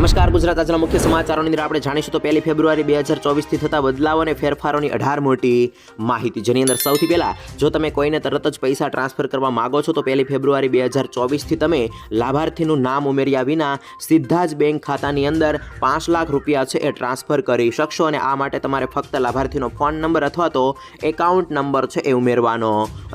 નમસ્કાર, ગુજરાત આજના મુખ્ય સમાચારોની અંદર આપણે જાણીશું તો પહેલી ફેબ્રુઆરી બે હજાર ચોવીસથી થતા બદલાવ અને ફેરફારોની અઢાર મોટી માહિતી. જેની અંદર સૌથી પહેલાં, જો તમે કોઈને તરત જ પૈસા ટ્રાન્સફર કરવા માગો છો, તો પહેલી ફેબ્રુઆરી બે હજાર ચોવીસથી તમે લાભાર્થીનું નામ ઉમેર્યા વિના સીધા જ બેંક ખાતાની અંદર પાંચ લાખ રૂપિયા છે એ ટ્રાન્સફર કરી શકશો અને આ માટે તમારે ફક્ત લાભાર્થીનો ફોન નંબર અથવા તો એકાઉન્ટ નંબર છે એ ઉમેરવાનો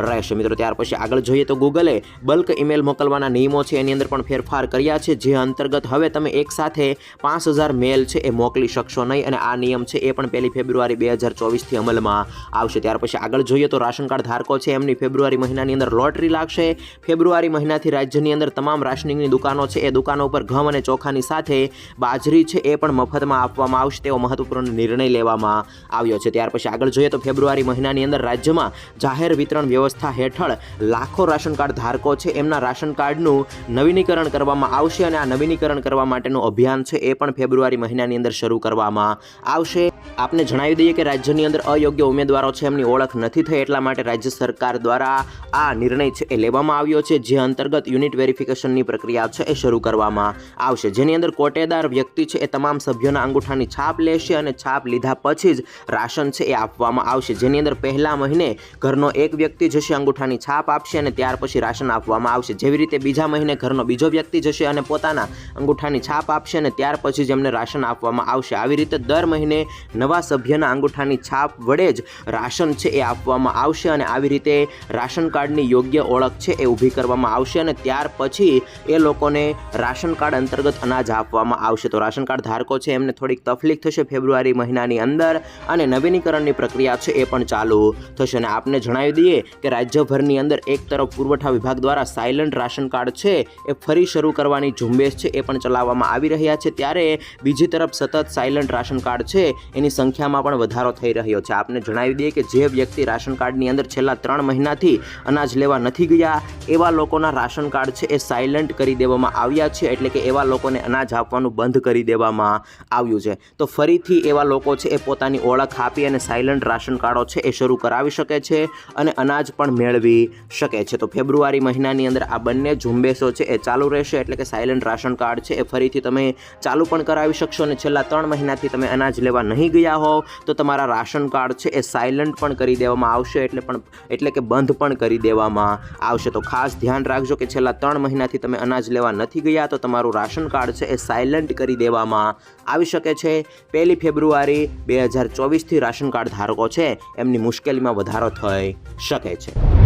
રહેશે. મિત્રો, ત્યાર પછી આગળ જોઈએ તો ગૂગલે બલ્ક ઈમેલ મોકલવાના નિયમો છે, એની અંદર પણ ફેરફાર કર્યા છે, જે અંતર્ગત હવે તમે એક સાથે પાંચ હજાર મેલ છે એ મોકલી શકશો નહીં અને આ નિયમ છે એ પણ પહેલી ફેબ્રુઆરી બે હજાર ચોવીસથી અમલમાં આવશે. ત્યાર પછી આગળ જોઈએ તો રાશન કાર્ડ ધારકો છે એમની ફેબ્રુઆરી મહિનાની અંદર લોટરી લાગશે. ફેબ્રુઆરી મહિનાથી રાજ્યની અંદર તમામ રાશનિંગની દુકાનો છે એ દુકાનો ઉપર ઘઉં અને ચોખાની સાથે બાજરી છે એ પણ મફતમાં આપવામાં આવશે. તેવો મહત્વપૂર્ણ નિર્ણય લેવામાં આવ્યો છે. ત્યાર પછી આગળ જોઈએ તો ફેબ્રુઆરી મહિનાની અંદર રાજ્યમાં જાહેર વિતરણ વ્યવસ્થા હેઠળ લાખો રાશન કાર્ડ ધારકો છે. એમના રાશન કાર્ડનું નવીનીકરણ કરવામાં આવશે અને આ નવીનીકરણ કરવા માટેનું અભિયાન છે એ પણ ફેબ્રુઆરી મહિનાની અંદર શરૂ કરવામાં આવશે. આપને જણાવી દઈએ કે રાજ્યની અંદર અયોગ્ય ઉમેદવારો છે એમની ઓળખ નથી થઈ એટલા માટે રાજ્ય સરકાર દ્વારા આ નિર્ણય છે એ લેવામાં આવ્યો છે, જે અંતર્ગત યુનિટ વેરિફિકેશનની પ્રક્રિયા છે એ શરૂ કરવામાં આવશે. જેની અંદર કોટેદાર વ્યક્તિ છે એ તમામ સભ્યોના અંગૂઠાની છાપ લેશે અને છાપ લીધા પછી જ રાશન છે એ આપવામાં આવશે. જેની અંદર પહેલા મહિને ઘરનો એક વ્યક્તિ જશે, અંગૂઠાની છાપ આપશે અને ત્યાર પછી રાશન આપવામાં આવશે. જેવી રીતે બીજા મહિને ઘરનો બીજો વ્યક્તિ જશે અને પોતાના અંગૂઠાની છાપ આપશે અને ત્યાર પછી જ એમને રાશન આપવામાં આવશે. આવી રીતે દર મહિને નવા સભ્યના અંગૂઠાની છાપ વડે જ રાશન છે એ આપવામાં આવશે અને આવી રીતે રાશન કાર્ડની યોગ્ય ઓળખ છે એ ઊભી કરવામાં આવશે અને ત્યાર પછી એ લોકોને રાશન કાર્ડ અંતર્ગત અનાજ આપવામાં આવશે. તો રાશન કાર્ડ ધારકો છે એમને થોડીક તકલીફ થશે ફેબ્રુઆરી મહિનાની અંદર અને નવીનીકરણની પ્રક્રિયા છે એ પણ ચાલુ થશે. અને આપને જણાવી દઈએ કે રાજ્યભરની અંદર એક તરફ પુરવઠા વિભાગ દ્વારા સાયલન્ટ રાશન કાર્ડ છે એ ફરી શરૂ કરવાની ઝુંબેશ છે એ પણ ચલાવવામાં આવી રહ્યા છે ત્યારે બીજી તરફ સતત સાયલન્ટ રાશન કાર્ડ છે. એની સંખ્યામાં પણ વધારો થઈ રહ્યો છે. આપને જણાવી દઈએ કે જે વ્યક્તિ રાશન કાર્ડની અંદર છેલ્લા ત્રણ મહિનાથી અનાજ લેવા નથી ગયા, એવા લોકોના રાશન કાર્ડ છે એ સાયલન્ટ કરી દેવામાં આવ્યા છે એટલે કે એવા લોકોને અનાજ આપવાનું બંધ કરી દેવામાં આવ્યું છે. તો ફરીથી એવા લોકો છે એ પોતાની ઓળખ આપી અને સાયલન્ટ રાશન કાર્ડો છે એ શરૂ કરાવી શકે છે અને અનાજ પણ મેળવી શકે છે. તો ફેબ્રુઆરી મહિનાની અંદર આ બંને ઝુંબેશો છે એ ચાલુ રહેશે એટલે કે સાયલન્ટ રાશન કાર્ડ છે એ ફરીથી તમે ચાલુ પણ કરાવી શકશો અને છેલ્લા ત્રણ મહિનાથી તમે અનાજ લેવા નહીં ગયા હોવ તો તમારા રાશન કાર્ડ છે એ સાયલન્ટ પણ કરી દેવામાં આવશે, એટલે પણ, એટલે કે બંધ પણ કરી દેવામાં આવશે. તો ખાસ ધ્યાન રાખજો કે છેલ્લા ત્રણ મહિનાથી તમે અનાજ લેવા નથી ગયા, તો તમારું રાશન કાર્ડ છે એ સાયલન્ટ કરી દેવામાં આવી શકે છે. પહેલી ફેબ્રુઆરી બે હજાર ચોવીસથી રાશન કાર્ડ ધારકો છે, એમની મુશ્કેલીમાં વધારો થઈ શકે છે.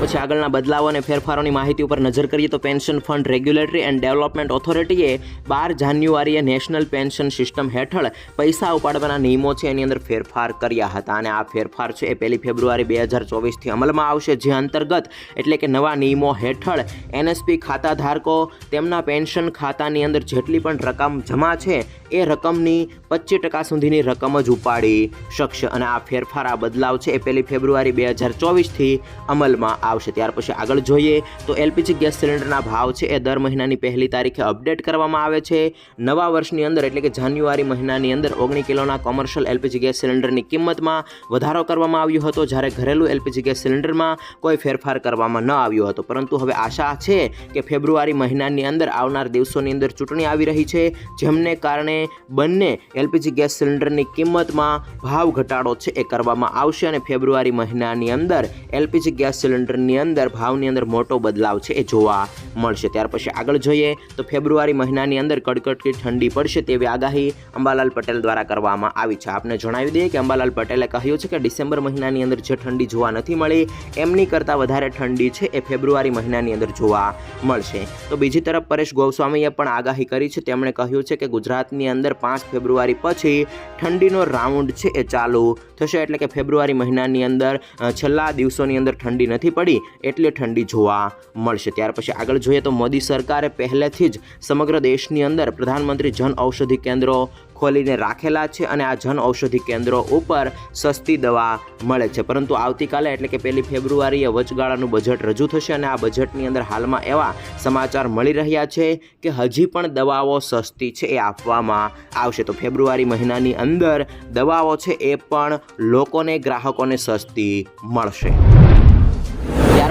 પછી આગળના બદલાવો અને ફેરફારોની માહિતી ઉપર નજર કરીએ તો pension fund regulatory and development ઓથોરિટીએ બાર જાન્યુઆરીએ નેશનલ પેન્શન સિસ્ટમ હેઠળ પૈસા ઉપાડવાના નિયમો છે, એની અંદર ફેરફાર કર્યા હતા. અને આ ફેરફાર છે એ પહેલી ફેબ્રુઆરી બે હજાર ચોવીસથી અમલમાં આવશે. જે અંતર્ગત એટલે કે નવા નિયમો હેઠળ એનએસપી ખાતા ધારકો તેમના પેન્શન ખાતાની અંદર જેટલી પણ રકમ જમા છે, એ રકમની પચીસ ટકા સુધીની રકમ જ ઉપાડી શકશે. અને આ ફેરફાર, આ બદલાવ છે એ પહેલી ફેબ્રુઆરી બે હજાર ચોવીસથી અમલમાં આવશે. ત્યાર પછી આગળ જોઈએ તો એલપીજી ગેસ સિલિન્ડરના ભાવ છે એ દર મહિનાની પહેલી તારીખે અપડેટ કરવામાં આવે છે. નવા વર્ષની અંદર એટલે કે જાન્યુઆરી મહિનાની અંદર ઓગણી કિલોના કોમર્શિયલ એલપીજી ગેસ સિલિન્ડરની કિંમતમાં વધારો કરવામાં આવ્યો હતો. જ્યારે ઘરેલું એલપીજી ગેસ સિલિન્ડરમાં કોઈ ફેરફાર કરવામાં ન આવ્યો હતો. પરંતુ હવે આશા છે કે ફેબ્રુઆરી મહિનાની અંદર આવનાર દિવસોની અંદર ચૂંટણી આવી રહી છે, જેમને કારણે બંને એલપીજી ગેસ સિલિન્ડરની કિંમતમાં ભાવ ઘટાડો છે એ કરવામાં આવશે અને ફેબ્રુઆરી મહિનાની અંદર એલપીજી ગેસ સિલિન્ડરની અંદર, ભાવની અંદર મોટો બદલાવ છે એ જોવા મળશે. ત્યાર પછી આગળ જોઈએ તો ફેબ્રુઆરી મહિનાની અંદર કડકડતી ઠંડી પડશે તેવી આગાહી અંબાલાલ પટેલ દ્વારા કરવામાં આવી છે. આપને જણાવી દઈએ કે અંબાલાલ પટેલે કહ્યું છે કે ડિસેમ્બર મહિનાની અંદર જે ઠંડી જોવા નથી મળી, એમની કરતાં વધારે ઠંડી છે એ ફેબ્રુઆરી મહિનાની અંદર જોવા મળશે. તો બીજી તરફ પરેશ ગોસ્વામીએ પણ આગાહી કરી છે. તેમણે કહ્યું છે કે ગુજરાતની અંદર પાંચ ફેબ્રુઆરી પછી ઠંડીનો રાઉન્ડ છે એ ચાલુ થશે. એટલે કે ફેબ્રુઆરી મહિનાની અંદર છેલ્લા દિવસોની અંદર ઠંડી નથી પડી. એટલે ઠંડી જોવા મળશે. ત્યાર પછી આગળ જોઈએ તો મોદી સરકારે પહેલેથી જ સમગ્ર દેશની અંદર પ્રધાનમંત્રી જન ઔષધિ કેન્દ્રો ખોલીને રાખેલા છે અને આ જન ઔષધિ કેન્દ્રો ઉપર સસ્તી દવા મળે છે. પરંતુ આવતીકાલે એટલે કે પહેલી ફેબ્રુઆરીએ વચગાળાનું બજેટ રજૂ થશે અને આ બજેટની અંદર હાલમાં એવા સમાચાર મળી રહ્યા છે કે હજી પણ દવાઓ સસ્તી છે એ આપવામાં આવશે. તો ફેબ્રુઆરી મહિનાની અંદર દવાઓ છે એ પણ લોકોને, ગ્રાહકોને સસ્તી મળશે.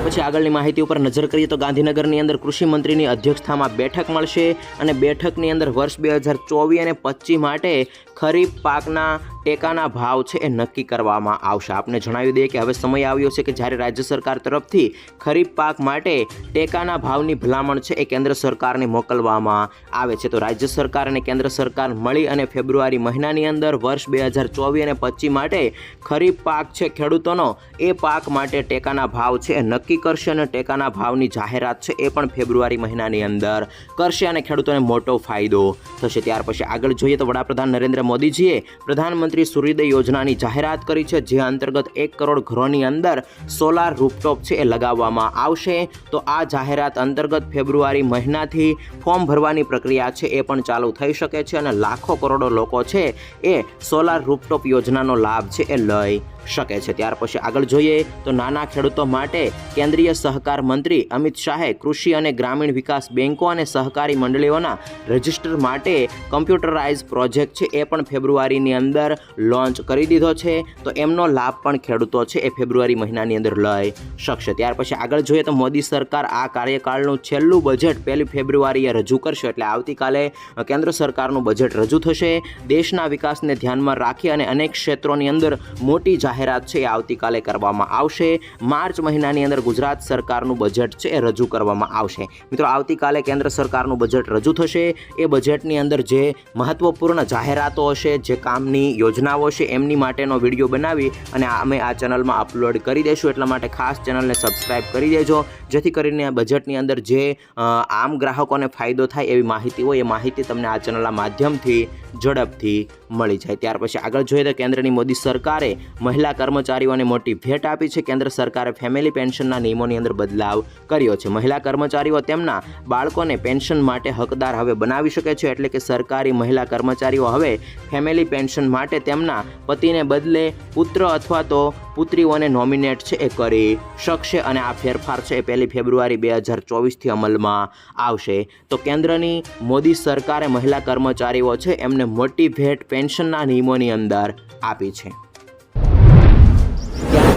પછી આગળની માહિતી ઉપર નજર કરીએ તો ગાંધીનગરની અંદર કૃષિ મંત્રીની અધ્યક્ષતામાં બેઠક મળશે અને બેઠકની અંદર વર્ષ બે હજાર ચોવીસ અને પચીસ માટે ખરીફ પાકના ટેકાના ભાવ છે એ નક્કી કરવામાં આવશે. આપને જણાવી દઈએ કે હવે સમય આવ્યો છે કે જ્યારે રાજ્ય સરકાર તરફથી ખરીફ પાક માટે ટેકાના ભાવની ભલામણ છે એ કેન્દ્ર સરકારને મોકલવામાં આવે છે. તો રાજ્ય સરકાર અને કેન્દ્ર સરકાર મળી અને ફેબ્રુઆરી મહિનાની અંદર વર્ષ બે હજાર ચોવીસ અને પચીસ માટે ખરીફ પાક છે ખેડૂતોનો એ પાક માટે ટેકાના ભાવ છે એ નક્કી કરશે અને ટેકાના ભાવની જાહેરાત છે એ પણ ફેબ્રુઆરી મહિનાની અંદર કરશે અને ખેડૂતોને મોટો ફાયદો થશે. ત્યાર પછી આગળ જોઈએ તો વડાપ્રધાન નરેન્દ્ર મોદીજીએ પ્રધાનમંત્રી સૂર્યોદય યોજનાની જાહેરાત કરી છે, જે અંતર્ગત એક કરોડ ઘરોની અંદર સોલાર રૂપટોપ છે એ લગાવવામાં આવશે. તો આ જાહેરાત અંતર્ગત ફેબ્રુઆરી મહિનાથી ફોર્મ ભરવાની પ્રક્રિયા છે એ પણ ચાલુ થઈ શકે છે અને લાખો કરોડો લોકો છે એ સોલાર રૂપટોપ યોજનાનો લાભ છે એ લઈ શકે છે. ત્યાર પછી આગળ જોઈએ તો નાના ખેડૂતો માટે કેન્દ્રીય સહકાર મંત્રી અમિત શાહે કૃષિ અને ગ્રામીણ વિકાસ બેન્કો અને સહકારી મંડળીઓના રજિસ્ટર માટે કમ્પ્યુટરાઇઝ પ્રોજેક્ટ છે એ પણ ફેબ્રુઆરીની અંદર લોન્ચ કરી દીધો છે. તો એમનો લાભ પણ ખેડૂતો છે એ ફેબ્રુઆરી મહિનાની અંદર લઈ શકશે. ત્યાર પછી આગળ જોઈએ તો મોદી સરકાર આ કાર્યકાળનું છેલ્લું બજેટ પહેલી ફેબ્રુઆરીએ રજૂ કરશે. એટલે આવતીકાલે કેન્દ્ર સરકારનું બજેટ રજૂ થશે. દેશના વિકાસને ધ્યાનમાં રાખી અને અનેક ક્ષેત્રોની અંદર મોટી જાહેરાત છે એ આવતીકાલે કરવામાં આવશે. માર્ચ મહિનાની અંદર ગુજરાત સરકારનું બજેટ છે એ રજૂ કરવામાં આવશે. મિત્રો, આવતીકાલે કેન્દ્ર સરકારનું બજેટ રજૂ થશે. એ બજેટની અંદર જે મહત્વપૂર્ણ જાહેરાતો હશે, જે કામની યોજનાઓ છે એમની માટેનો વીડિયો બનાવી અને અમે આ ચેનલમાં અપલોડ કરી દઈશું એટલા માટે ખાસ ચેનલને સબસ્ક્રાઈબ કરી દેજો. જેથી કરીને બજેટની અંદર જે આમ ગ્રાહકોને ફાયદો થાય એવી માહિતી હોય, એ માહિતી તમને આ ચેનલના માધ્યમથી ઝડપથી મળી જાય. ત્યાર પછી આગળ જોઈએ તો કેન્દ્રની મોદી સરકારે મહિલા કર્મચારીઓને મોટી ભેટ આપી છે. કેન્દ્ર સરકારે ફેમિલી પેન્શનના નિયમોની અંદર બદલાવ કર્યો છે. મહિલા કર્મચારીઓ તેમના બાળકોને પેન્શન માટે હકદાર હવે બનાવી શકે છે એટલે કે સરકારી મહિલા કર્મચારીઓ હવે ફેમિલી પેન્શન માટે તેમના પતિને બદલે પુત્ર અથવા તો પુત્રીઓને નોમિનેટ છે એ કરી શકશે અને આ ફેરફાર છે એ પહેલી ફેબ્રુઆરી બે હજાર ચોવીસથી અમલમાં આવશે. તો કેન્દ્રની મોદી સરકારે મહિલા કર્મચારીઓ છે એમને મોટી ભેટ પેન્શનના નિયમોની અંદર આપી છે.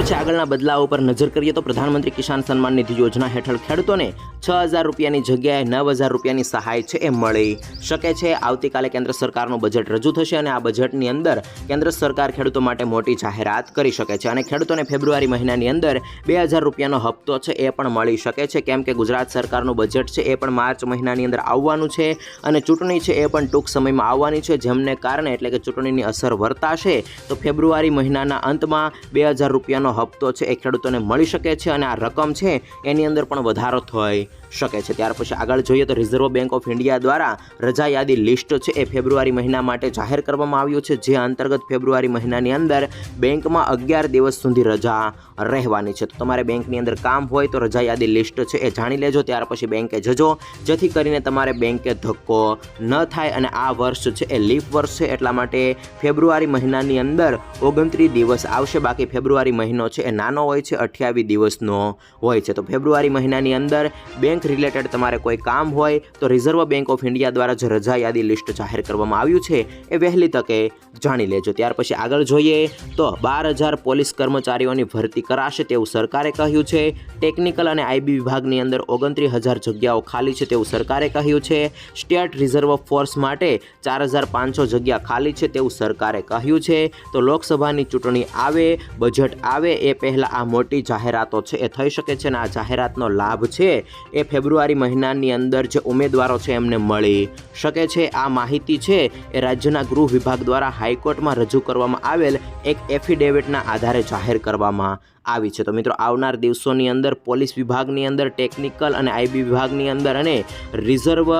પછી આગળના બદલાવ ઉપર નજર કરીએ તો પ્રધાનમંત્રી કિસાન સન્માન નિધિ યોજના હેઠળ ખેડૂતોને છ હજાર રૂપિયાની જગ્યાએ નવ હજાર રૂપિયાની સહાય છે એ મળી શકે છે. આવતીકાલે કેન્દ્ર સરકારનું બજેટ રજૂ થશે અને આ બજેટની અંદર કેન્દ્ર સરકાર ખેડૂતો માટે મોટી જાહેરાત કરી શકે છે અને ખેડૂતોને ફેબ્રુઆરી મહિનાની અંદર બે હજાર રૂપિયાનો હપ્તો છે એ પણ મળી શકે છે. કેમ કે ગુજરાત સરકારનું બજેટ છે એ પણ માર્ચ મહિનાની અંદર આવવાનું છે અને ચૂંટણી છે એ પણ ટૂંક સમયમાં આવવાની છે. જેમને કારણે એટલે કે ચૂંટણીની અસર વર્તાશે તો ફેબ્રુઆરી મહિનાના અંતમાં બે હજાર રૂપિયાનો હપ્તો છે એ ખેડૂતોને મળી શકે છે અને આ રકમ છે એની અંદર પણ વધારો થઈ શકે છે. ત્યાર પછી આગળ જોઈએ તો રિઝર્વ બેંક ઓફ ઇન્ડિયા દ્વારા રજા યાદી લિસ્ટ છે એ ફેબ્રુઆરી મહિના માટે જાહેર કરવામાં આવ્યું છે, જે અંતર્ગત ફેબ્રુઆરી મહિનાની અંદર બેંકમાં અગિયાર દિવસ સુધી રજા રહેવાની છે. તો તમારે બેંકની અંદર કામ હોય તો રજા યાદી લિસ્ટ છે એ જાણી લેજો, ત્યાર પછી બેંકે જજો, જેથી કરીને તમારે બેંકે ધક્કો ન થાય અને આ વર્ષ છે એ લીફ વર્ષ છે, એટલા માટે ફેબ્રુઆરી મહિનાની અંદર ઓગણત્રીસ દિવસ આવશે. બાકી ફેબ્રુઆરી મહિનો છે એ નાનો હોય છે, અઠ્યાવીસ દિવસનો હોય છે. તો ફેબ્રુઆરી મહિનાની અંદર બેંક રિલેટેડ તમારે કોઈ કામ હોય, તો રિઝર્વ બેંક ઓફ ઇન્ડિયા દ્વારા જે રજા યાદી લિસ્ટ જાહેર કરવામાં આવ્યું છે એ વહેલી તકે જાણી લેજો. ત્યાર પછી આગળ જોઈએ તો બાર હજાર પોલીસ કર્મચારીઓની ભરતી કરાશે તેવું સરકારે કહ્યું છે. ટેકનિકલ અને આઈબી વિભાગની અંદર ઓગણત્રીસ હજાર જગ્યાઓ ખાલી છે તેવું સરકારે કહ્યું છે. સ્ટેટ રિઝર્વ ફોર્સ માટે ચાર હજાર પાંચસો જગ્યા ખાલી છે તેવું સરકારે કહ્યું છે. તો લોકસભાની ચૂંટણી આવે, બજેટ આવે એ પહેલાં આ મોટી જાહેરાતો છે, એ થઈ શકે છે અને આ જાહેરાતનો લાભ છે એ ફેબ્રુઆરી મહિનાની અંદર જે ઉમેદવારો છે એમને મળી શકે છે. આ માહિતી છે એ રાજ્યના ગૃહ વિભાગ દ્વારા હાઈકોર્ટમાં રજૂ કરવામાં આવેલ એક એફિડેવિટના આધારે જાહેર કરવામાં આવી છે. તો મિત્રો, આવનાર દિવસોની અંદર પોલીસ વિભાગની અંદર ટેકનિકલ અને આઈબી વિભાગની અંદર અને રિઝર્વ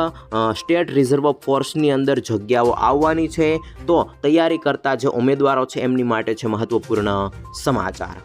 સ્ટેટ રિઝર્વ ફોર્સની અંદર જગ્યાઓ આવવાની છે. તો તૈયારી કરતા જે ઉમેદવારો છે, એમની માટે છે મહત્વપૂર્ણ સમાચાર.